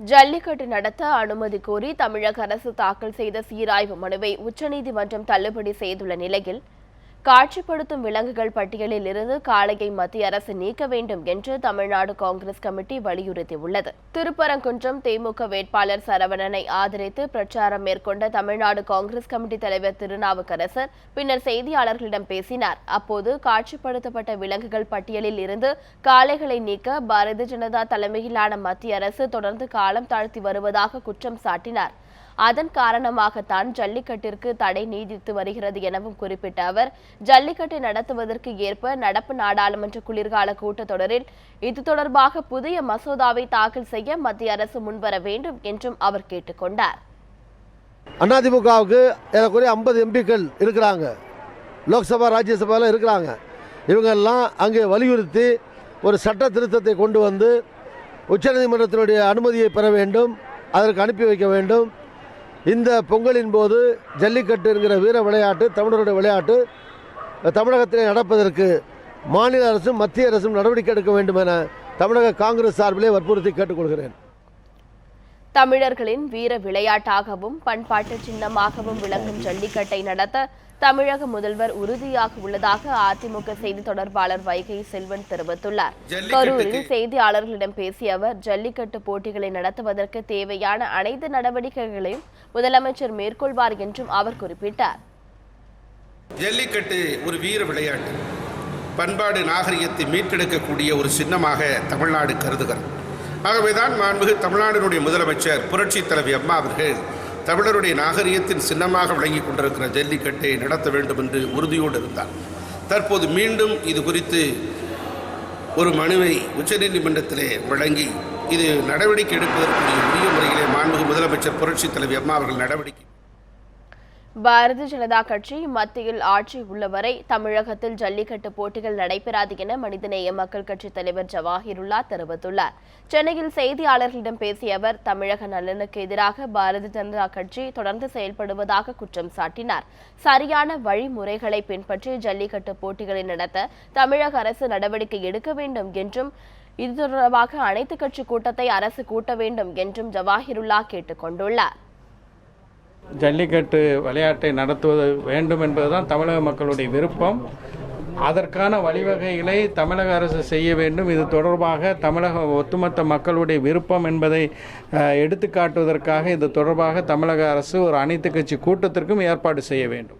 ஜல்லிக்கட்டு நடத்த அனுமதி கோரி தமிழக அரசு தாக்கல் செய்த சீராய்வு மனுவை உச்சநீதிமன்றம் தள்ளுபடி செய்துள்ள நிலையில் காட்சிப்படுத்தும் விலங்குகள் பட்டியலில் இருந்து காளையை மத்திய அரசு நீக்க வேண்டும் என்று தமிழ்நாடு காங்கிரஸ் கமிட்டி வலியுறுத்தியுள்ளது. திருப்பரங்குன்றம் திமுக வேட்பாளர் சரவணனை ஆதரித்து பிரச்சாரம் மேற்கொண்ட தமிழ்நாடு காங்கிரஸ் கமிட்டி தலைவர் திருநாவுக்கரசர் பின்னர் செய்தியாளர்களிடம் பேசினார். அப்போது காட்சிப்படுத்தப்பட்ட விலங்குகள் பட்டியலில் இருந்து காளைகளை நீக்க பாரதிய ஜனதா தலைமையிலான மத்திய அரசு தொடர்ந்து காலம் தாழ்த்தி வருவதாக குற்றம் சாட்டினார். அதன் காரணமாகத்தான் ஜல்லிக்கட்டிற்கு தடை நீடித்து வருகிறது எனவும் குறிப்பிட்ட அவர் ஜல்லிக்கட்டை நடத்துவதற்கு ஏற்ப நடப்பு நாடாளுமன்ற குளிர்கால கூட்டத்தொடரில் இது தொடர்பாக புதிய மசோதாவை தாக்கல் செய்ய மத்திய அரசு முன்வர வேண்டும் என்றும் அவர் கேட்டுக்கொண்டார் அதிமுகவுக்கு ஏறக்குறைய ஐம்பது எம்பிக்கள் இருக்கிறாங்க. லோக்சபா ராஜ்யசபாவில் இருக்கிறாங்க. இவங்கெல்லாம் அங்கே வலியுறுத்தி ஒரு சட்ட திருத்தத்தை கொண்டு வந்து உச்சநீதிமன்றத்தினுடைய அனுமதியை பெற வேண்டும் அதற்கு அனுப்பி வைக்க வேண்டும். இந்த பொங்கலின் போது ஜல்லிக்கட்டு என்கிற வீர விளையாட்டு தமிழருடைய விளையாட்டு தமிழகத்திலே நடப்பதற்கு மாநில அரசும் மத்திய அரசும் நடவடிக்கை எடுக்க வேண்டும் என தமிழக காங்கிரஸ் சார்பிலே வற்புறுத்தி கேட்டுக்கொள்கிறேன். தமிழர்களின் வீர விளையாட்டாகவும் பண்பாட்டு சின்னமாகவும் விளங்கும் ஜல்லிக்கட்டை நடத்த தமிழக முதல்வர் உறுதியாக உள்ளதாக அதிமுக செய்தி தொடர்பாளர் வைகை செல்வன் தெரிவித்துள்ளார். கரூரில் செய்தியாளர்களிடம் பேசிய அவர் ஜல்லிக்கட்டு போட்டிகளை நடத்துவதற்கு தேவையான அனைத்து நடவடிக்கைகளையும் முதலமைச்சர் மேற்கொள்வார் என்றும் அவர் குறிப்பிட்டார். ஜல்லிக்கட்டு ஒரு வீர விளையாட்டு. பண்பாடு நாகரிகத்தை மீட்டெடுக்கக்கூடிய ஒரு சின்னமாக தமிழ்நாடு கருதுகிறது. ஆகவேதான் மாண்புகு தமிழ்நாட்டினுடைய முதலமைச்சர் புரட்சி தலைவி அம்மா அவர்கள் தமிழருடைய நாகரிகத்தின் சின்னமாக விளங்கி கொண்டிருக்கிற ஜல்லிக்கட்டை நடத்த வேண்டும் என்று உறுதியோடு இருந்தார். தற்போது மீண்டும் இது குறித்து ஒரு மனுவை உச்சநீதிமன்றத்திலே வழங்கி இது நடவடிக்கை எடுப்பதற்குரிய உரிய முறையிலே மாண்புகு முதலமைச்சர் புரட்சி தலைவி அம்மா அவர்கள் நடவடிக்கை பாரதிய ஜனதா கட்சி மத்தியில் ஆட்சி உள்ளவரை தமிழகத்தில் ஜல்லிக்கட்டு போட்டிகள் நடைபெறாது என மனிதநேய மக்கள் கட்சித் தலைவர் ஜவாஹிருல்லா தெரிவித்துள்ளார். சென்னையில் செய்தியாளர்களிடம் பேசிய அவர் தமிழக நலனுக்கு எதிராக பாரதிய ஜனதா கட்சி தொடர்ந்து செயல்படுவதாக குற்றம் சாட்டினார். சரியான வழிமுறைகளை பின்பற்றி ஜல்லிக்கட்டு போட்டிகளை நடத்த தமிழக அரசு நடவடிக்கை எடுக்க வேண்டும் என்றும் இது தொடர்பாக அனைத்து கட்சி கூட்டத்தை அரசு கூட்ட வேண்டும் என்றும் ஜவாஹிருல்லா கேட்டுக் கொண்டுள்ளார். ஜல்லிக்கட்டு விளையாட்டை நடத்துவது வேண்டும் என்பதுதான் தமிழக மக்களுடைய விருப்பம். அதற்கான வழிவகைகளை தமிழக அரசு செய்ய வேண்டும். இது தொடர்பாக தமிழக ஒட்டுமொத்த மக்களுடைய விருப்பம் என்பதை எடுத்துக்காட்டுவதற்காக இது தொடர்பாக தமிழக அரசு ஒரு அனைத்து கட்சி கூட்டத்திற்கும் ஏற்பாடு செய்ய வேண்டும்.